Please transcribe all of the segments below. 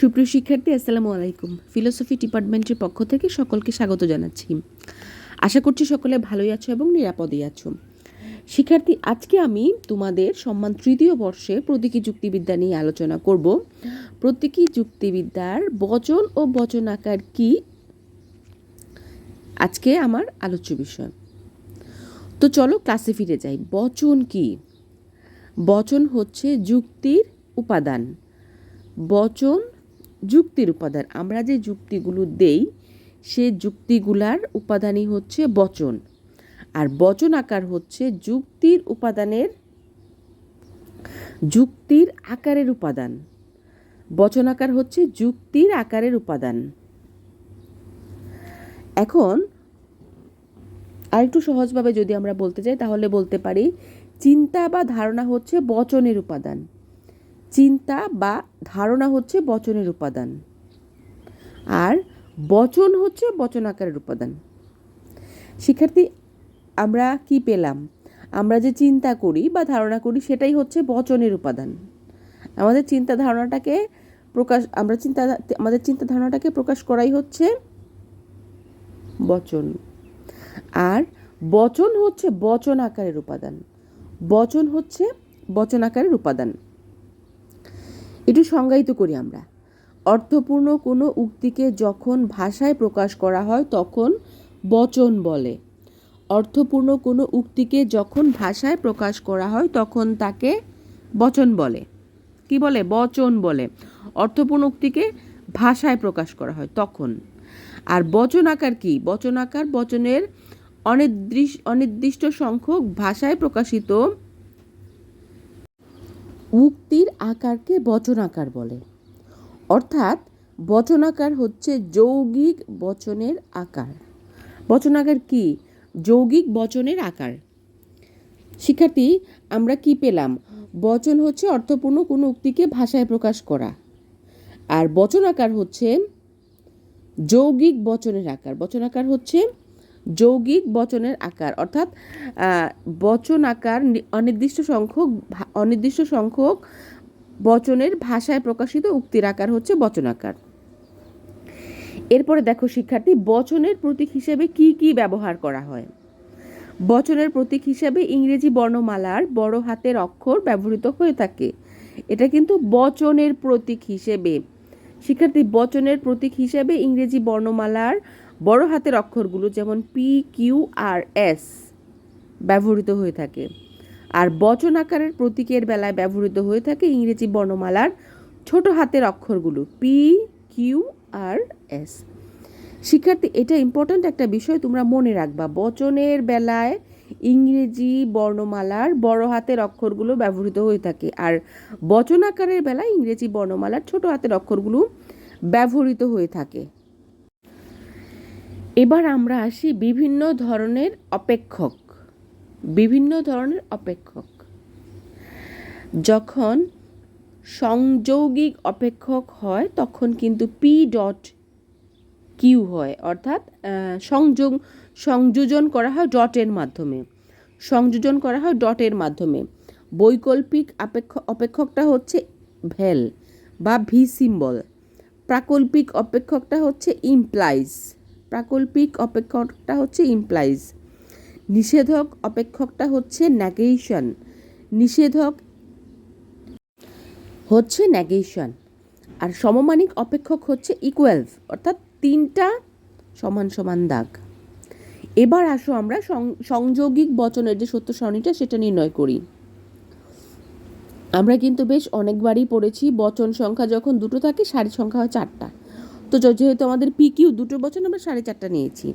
সুপ্রিয় শিক্ষার্থী, আসসালামু আলাইকুম। ফিলোসফি ডিপার্টমেন্টের পক্ষ থেকে সকলকে স্বাগত জানাচ্ছি। আশা করছি সকলে ভালোই আছো এবং নিরাপদেই আছো। শিক্ষার্থী, আজকে আমি তোমাদের সম্মান তৃতীয় বর্ষে প্রতীকী যুক্তিবিদ্যা নিয়ে আলোচনা করব। প্রতীকী যুক্তিবিদ্যার বচন ও বচন আকার কি? আজকে আমার আলোচ্য বিষয়। তো চলো ক্লাসে ফিরে যাই। বচন কি? বচন হচ্ছে যুক্তির উপাদান। বচন যুক্তির উপাদান। আমরা যে যুক্তিগুলো দেই, সে যুক্তিগুলার উপাদানই হচ্ছে বচন। আর বচন আকার হচ্ছে যুক্তির উপাদানের, যুক্তির আকারের উপাদান। বচন আকার হচ্ছে যুক্তির আকারের উপাদান। এখন আরেকটু সহজভাবে যদি আমরা বলতে চাই, তাহলে বলতে পারি, চিন্তা বা ধারণা হচ্ছে বচনের উপাদান। চিন্তা বা ধারণা হচ্ছে বচনের উপাদান। আর বচন হচ্ছে বচন আকারের উপাদান। শিক্ষার্থী, আমরা কি পেলাম? আমরা যে চিন্তা করি বা ধারণা করি সেটাই হচ্ছে বচনের উপাদান। আমাদের চিন্তা ধারণাটাকে প্রকাশ, আমরা চিন্তা, আমাদের চিন্তা ধারণাটাকে প্রকাশ করাই হচ্ছে বচন। আর বচন হচ্ছে বচন আকারের উপাদান। বচন হচ্ছে বচন আকারের উপাদান। একটু সংজ্ঞায়িত করি আমরা। অর্থপূর্ণ কোনো উক্তিকে যখন ভাষায় প্রকাশ করা হয়, তখন বচন বলে। অর্থপূর্ণ কোনো উক্তিকে যখন ভাষায় প্রকাশ করা হয়, তখন তাকে বচন বলে। কি বলে? বচন বলে। অর্থপূর্ণ উক্তিকে ভাষায় প্রকাশ করা হয়, তখন। আর বচন আকার কি? বচন আকার বচনের অনির্দিষ্ট সংখ্যক ভাষায় প্রকাশিত উক্তির আকারকে বচনাকার বলে। অর্থাৎ বচনাকার হচ্ছে যৌগিক বচনের আকার। বচনাকার কি? যৌগিক বচনের আকার। শিক্ষার্থী, আমরা কি পেলাম? বচন হচ্ছে অর্থপূর্ণ কোনো উক্তিকে ভাষায় প্রকাশ করা। আর বচনাকার হচ্ছে যৌগিক বচনের আকার। বচনাকার হচ্ছে যৌগিক বচনের আকার, অর্থাৎ বচন আকার অনির্দিষ্ট সংখ্যক অনির্দিষ্ট সংখ্যক বচনের ভাষায় প্রকাশিত উক্তির আকার হচ্ছে বচন আকার। এরপরে দেখো শিক্ষার্থী, বচনের প্রতীক হিসেবে কি কি ব্যবহার করা হয়? বচনের প্রতীক হিসেবে ইংরেজি বর্ণমালার বড় হাতের অক্ষর ব্যবহৃত হয়ে থাকে। এটা কিন্তু বচনের প্রতীক হিসেবে শিক্ষার্থী বচনের প্রতীক হিসেবে ইংরেজি বর্ণমালার বড় হাতের অক্ষরগুলো যেমন পি কিউ আর এস ব্যবহৃত হয়ে থাকে। আর বচন আকারের প্রতীকের বেলায় ব্যবহৃত হয়ে থাকে ইংরেজি বর্ণমালার ছোট হাতের অক্ষরগুলো পি কিউ আর এস শিক্ষার্থী, এটা ইম্পর্ট্যান্ট একটা বিষয় তোমরা মনে রাখবা। বচনের বেলায় ইংরেজি বর্ণমালার বড় হাতের অক্ষরগুলো ব্যবহৃত হয়ে থাকে। আর বচন আকারের বেলায় ইংরেজি বর্ণমালার ছোট হাতের অক্ষরগুলো ব্যবহৃত হয়ে থাকে। এবার আমরা আসি বিভিন্ন ধরনের অপেক্ষক। বিভিন্ন ধরনের অপেক্ষক। যখন সংযৌগিক অপেক্ষক হয়, তখন কিন্তু পি ডট কিউ হয়, অর্থাৎ সংযোগ, সংযোজন করা হয় ডটের মাধ্যমে। সংযোজন করা হয় ডটের মাধ্যমে। বৈকল্পিক আপেক্ষ, অপেক্ষকটা হচ্ছে ভেল বা ভি সিম্বল। প্রাকল্পিক অপেক্ষকটা হচ্ছে ইমপ্লাইজ প্রাকল্পিক অপেক্ষকটা হচ্ছে ইমপ্লাইজ নিষেধক অপেক্ষকটা হচ্ছে ন্যাগেশন নিষেধক হচ্ছে ন্যাগেশন আর সমমানিক অপেক্ষক হচ্ছে ইকুয়ালভ অর্থাৎ তিনটা সমান সমান দাগ। এবার আসো আমরা সংযোগিক বচনের যে সত্য সারণীটা সেটা নির্ণয় করি। আমরা কিন্তু বেশ অনেকবারই পড়েছি, বচন সংখ্যা যখন দুটো থাকে সারি সংখ্যা হয় চারটা। তো যেহেতু আমাদের পি কিউ দুটো বচন, আমরা সাড়ে চারটা নিয়েছি।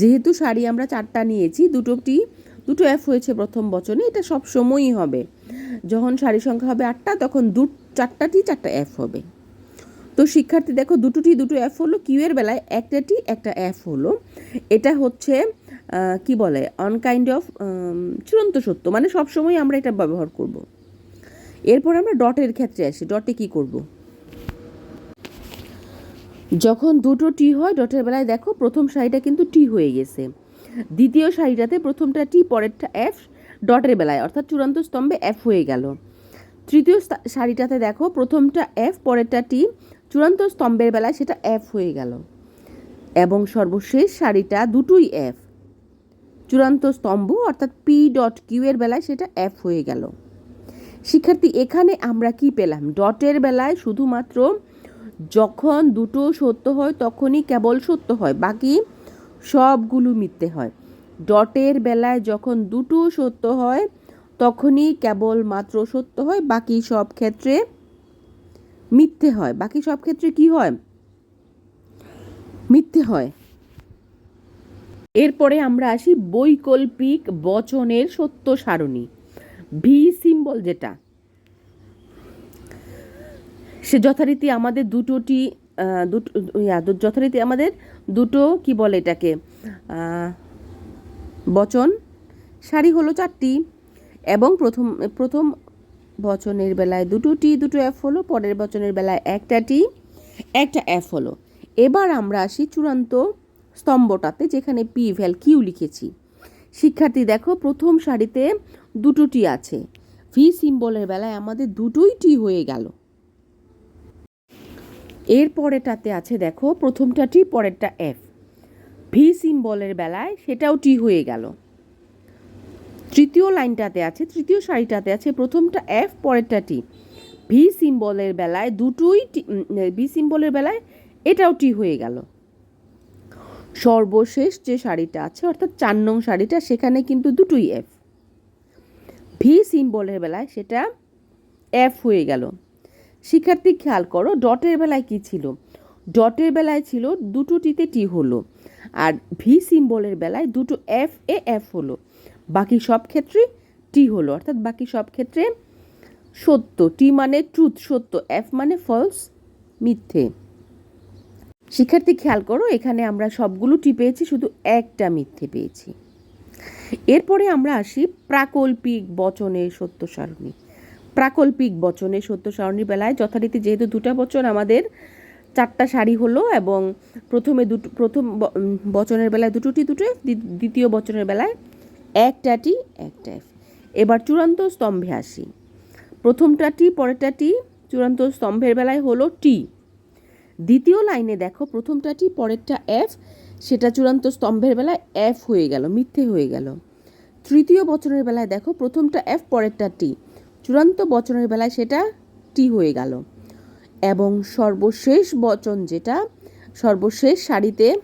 যেহেতু শাড়ি আমরা চারটা নিয়েছি, দুটোটি, দুটো এফ হয়েছে প্রথম বচনে, এটা সব সময়ই হবে। যখন সারি সংখ্যা হবে আটটা, তখন দু, চারটাটি, চারটা এফ হবে। তো শিক্ষার্থী, দেখো দুটোটি দুটো এফ হলো কিউ এর বেলায় একটাটি একটা এফ হলো। এটা হচ্ছে কি বলে? অনকাইন্ড অফ চূড়ান্ত সত্য। মানে সবসময় আমরা এটা ব্যবহার করব। এরপর আমরা ডটের ক্ষেত্রে আসি। ডটে কি করব? যখন দুটো টি হয় ডটের বেলায় দেখো প্রথম শাড়িটা কিন্তু টি হয়ে গেছে। দ্বিতীয় শাড়িটাতে প্রথমটা টি পরেরটা এফ ডটের বেলায়। অর্থাৎ চূড়ান্ত স্তম্ভে এফ হয়ে গেল। তৃতীয় শাড়িটাতে দেখো প্রথমটা এফ পরেরটা টি চূড়ান্ত স্তম্ভের বেলায় সেটা এফ হয়ে গেল। এবং সর্বশেষ শাড়িটা দুটোই এফ চূড়ান্ত স্তম্ভ অর্থাৎ পি ডট কিউ এর বেলায় সেটা এফ হয়ে গেল। শিক্ষার্থী, এখানে আমরা কি পেলাম? ডটের বেলায় শুধুমাত্র যখন দুটো সত্য হয়, তখনই কেবল সত্য হয়, বাকি সবগুলো মিথ্যে হয়। ডটের বেলায় যখন দুটো সত্য হয়, তখনই কেবল মাত্র সত্য হয়, বাকি সব ক্ষেত্রে মিথ্যে হয়। বাকি সব ক্ষেত্রে কি হয়? মিথ্যে হয়। এরপরে আমরা আসি বৈকল্পিক বচনের সত্য সারণী। ভি সিম্বল যেটা, সে যথারীতি আমাদের দুটোটি দুটো যথারীতি আমাদের দুটো, কি বলে এটাকে বচন। সারি হলো চারটি এবং প্রথম প্রথম বচনের বেলায় দুটো টি, দুটো এফ হলো, পরের বচনের বেলায় একটা টি, একটা এফ হলো। এবার আমরা আসি চূড়ান্ত স্তম্ভটাতে, যেখানে পি ভ্যাল কিউ লিখেছি। শিক্ষার্থী, দেখো, প্রথম সারিতে দুটো টি আছে। ভি সিম্বলের বেলায় আমাদের দুটোই টি হয়ে গেল। এর পরেরটাতে আছে, দেখো, প্রথমটা টি, পরেরটা এফ। ভি সিম্বলের বেলায় সেটাও টি হয়ে গেল। তৃতীয় লাইনটাতে আছে, তৃতীয় সারিটাতে আছে, প্রথমটা এফ পরেরটা টি ভি সিম্বলের বেলায় দুটোই ভি সিম্বলের বেলায় এটাও টি হয়ে গেল। সর্বশেষ যে শাড়িটা আছে, অর্থাৎ চার নং শাড়িটা সেখানে কিন্তু দুটোই এফ ভি সিম্বলের বেলায় সেটা এফ হয়ে গেল। শিক্ষার্থী খেয়াল করো, ডটের বেলায় কি ছিল? ডটের বেলায় ছিল দুটো টিতে টি হলো, আর ভি সিম্বলের বেলায় দুটো এফ এ এফ হলো। বাকি সব ক্ষেত্রে টি হলো, অর্থাৎ বাকি সব ক্ষেত্রে সত্য। টি মানে ট্রুথ সত্য। এফ মানে ফলস মিথ্যে। শিক্ষার্থী খেয়াল করো, এখানে আমরা সবগুলো টি পেয়েছি, শুধু একটা মিথ্যে পেয়েছি। এরপরে আমরা আসি প্রাকল্পিক বচনের সত্য সারণী। প্রাকল্পিক বচনের সত্য সারণীর বেলায় যথারীতি যেহেতু দুটা বচন আমাদের, চারটা শাড়ি হলো এবং প্রথমে দুটো, প্রথম বচনের বেলায় দুটো টি দুটো দ্বিতীয় বচনের বেলায় একটা টি, একটা এফ। এবার চূড়ান্ত স্তম্ভে আসি। প্রথমটা টি, পরেরটা টি, চূড়ান্ত স্তম্ভের বেলায় হলো টি। দ্বিতীয় লাইনে দেখো, প্রথমটা টি, পরেরটা এফ। সেটা চূড়ান্ত স্তম্ভের বেলায় এফ হয়ে গেল, মিথ্যে হয়ে গেল। তৃতীয় বচনের বেলায় দেখো, প্রথমটা এফ, পরেরটা টি। চূড়ান্ত বচনের বেলায় সেটা টি হয়ে গেল। এবং সর্বশেষ বচন যেটা, সর্বশেষ সারিতে,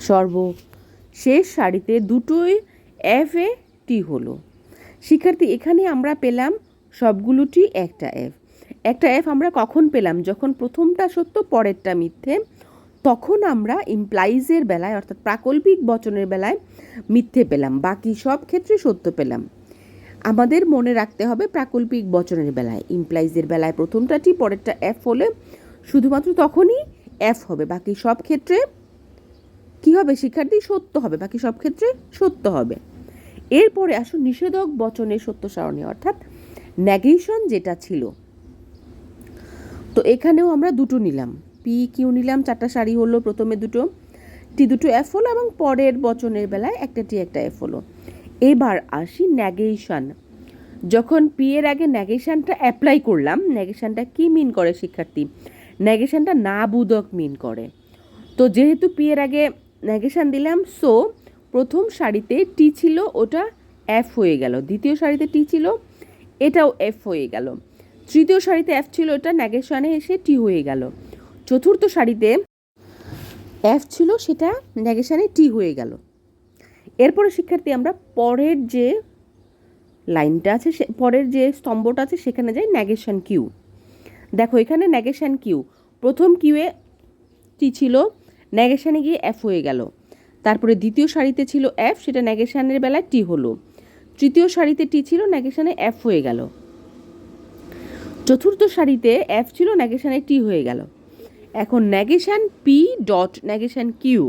সর্বশেষ শাড়িতে দুটোই এফ এ টি হলো। শিক্ষার্থী, এখানে আমরা পেলাম সবগুলোটি একটা এফ। একটা এফ আমরা কখন পেলাম? যখন প্রথমটা সত্য, পরেরটা মিথ্যে। তখন আমরা ইমপ্লাইজের বেলায়, অর্থাৎ প্রাকল্পিক বচনের বেলায় মিথ্যে পেলাম। বাকি সব ক্ষেত্রে সত্য পেলাম। আমাদের মনে রাখতে হবে প্রাকল্পিক বচনের বেলায় ইমপ্লাইজের বেলায় প্রথমটাটি, পরেরটা এফ হলে শুধুমাত্র তখনই এফ হবে। বাকি সব ক্ষেত্রে কি হবে শিক্ষার্থী? সত্য হবে। বাকি সব ক্ষেত্রে সত্য হবে। এরপরে আসুন নিষেধক বচনের সত্য সারণী অর্থাৎ ন্যাগেশন যেটা ছিল। তো এখানেও আমরা দুটো নিলাম। পি কিউ নিলাম, চারটা শাড়ি হলো প্রথমে দুটো। টি দুটো এফ হলো এবং পরের বচনের বেলায় একটা টি একটা এফ হলো। এবার আসি নেগেশন যখন পি এর আগে নেগেশনটা অ্যাপ্লাই করলাম নেগেশনটা কি মিন করে শিক্ষার্থী? নেগেশনটা না বুদক মিন করে। তো যেহেতু পি এর আগে নেগেশন দিলাম সো প্রথম শাড়িতে টি ছিল ওটা এফ হয়ে গেল। দ্বিতীয় শাড়িতে টি ছিল এটাও এফ হয়ে গেল। তৃতীয় শাড়িতে এফ ছিল ওটা নেগেশনে এসে টি হয়ে গেল। চতুর্থ শাড়িতে এফ ছিল সেটা নেগেশনে টি হয়ে গেল। এরপরে শিক্ষার্থী আমরা পরের যে লাইনটা আছে সে, পরের যে স্তম্ভটা আছে সেখানে যাই নেগেশন কিউ দেখো এখানে নেগেশন কিউ প্রথম কিউয়ে টি ছিল নেগেশনে গিয়ে এফ হয়ে গেল। তারপরে দ্বিতীয় সারিতে ছিল এফ সেটা নেগেশনের বেলায় টি হলো। তৃতীয় সারিতে টি ছিল, নেগেশনে এফ হয়ে গেল। চতুর্থ সারিতে এফ ছিল, নেগেশনে টি হয়ে গেল। এখন negation P dot negation Q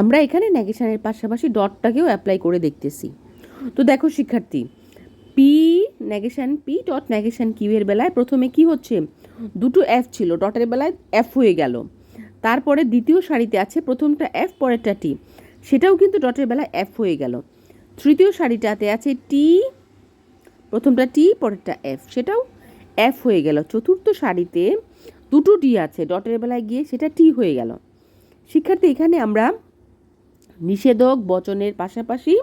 আমরা এখানে নেগেশানের পাশাপাশি ডটটাকেও অ্যাপ্লাই করে দেখতেছি। তো দেখো শিক্ষার্থী P negation P dot negation Q এর বেলায় প্রথমে কি হচ্ছে? দুটো এফ ছিল ডটের বেলায় এফ হয়ে গেল। তারপরে দ্বিতীয় শাড়িতে আছে প্রথমটা এফ পরেরটা টি সেটাও কিন্তু ডটের বেলায় এফ হয়ে গেল। তৃতীয় শাড়িটাতে আছে টি প্রথমটা টি পরেরটা এফ সেটাও এফ হয়ে গেল। চতুর্থ শাড়িতে দুটো টি আছে ডটের বেলায় গিয়ে, সেটা টি হয়ে গেল। শিক্ষার্থী, এখানে আমরা নিষেধক বচনের পাশাপাশি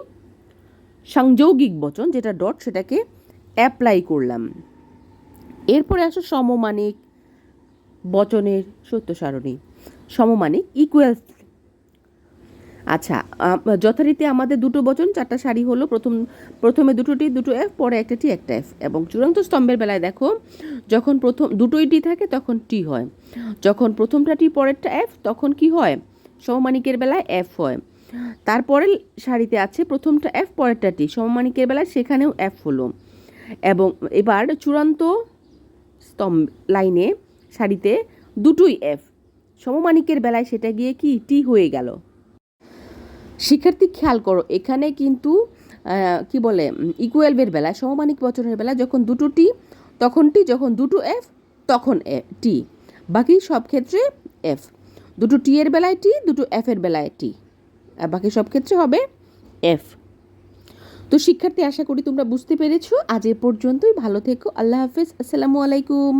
সংযৌগিক বচন, যেটা ডট, সেটাকে অ্যাপ্লাই করলাম। এরপরে আসো সমমানিক বচনের সত্য সারণী। সমমানিক ইকুয়ালস আচ্ছা যথারীতি আমাদের দুটো বচন, চারটা শাড়ি হলো, প্রথম, প্রথমে দুটো টি দুটো এফ পরে একটা টি একটা এফ এবং চূড়ান্ত স্তম্ভের বেলায় দেখো, যখন প্রথম, দুটোই টি থাকে, তখন টি হয়। যখন প্রথমটা টি পরেরটা এফ তখন কি হয়? সমমানিকের বেলায় এফ হয়। তারপরে শাড়িতে আছে প্রথমটা এফ পরেরটা টি সমমানিকের বেলায় সেখানেও এফ হলো। এবং এবার চূড়ান্ত স্তম্ভ, লাইনে শাড়িতে দুটোই এফ সমমানিকের বেলায় সেটা গিয়ে কি, টি হয়ে গেল। শিক্ষার্থী খেয়াল করো, এখানে কিন্তু কি বলে ইকুয়েলভের বেলায়, সমমানিক বচনের বেলায় যখন দুটো টি, তখন টি, যখন দুটো এফ, তখন এ, টি। বাকি সব ক্ষেত্রে এফ। দুটো টি এর বেলায় টি, দুটো এফ এর বেলায় টি। আর বাকি সব ক্ষেত্রে হবে এফ। তো শিক্ষার্থী, আশা করি তোমরা বুঝতে পেরেছ। আজ এ পর্যন্তই। ভালো থেকো। আল্লাহ হাফেজ। আসসালামু আলাইকুম।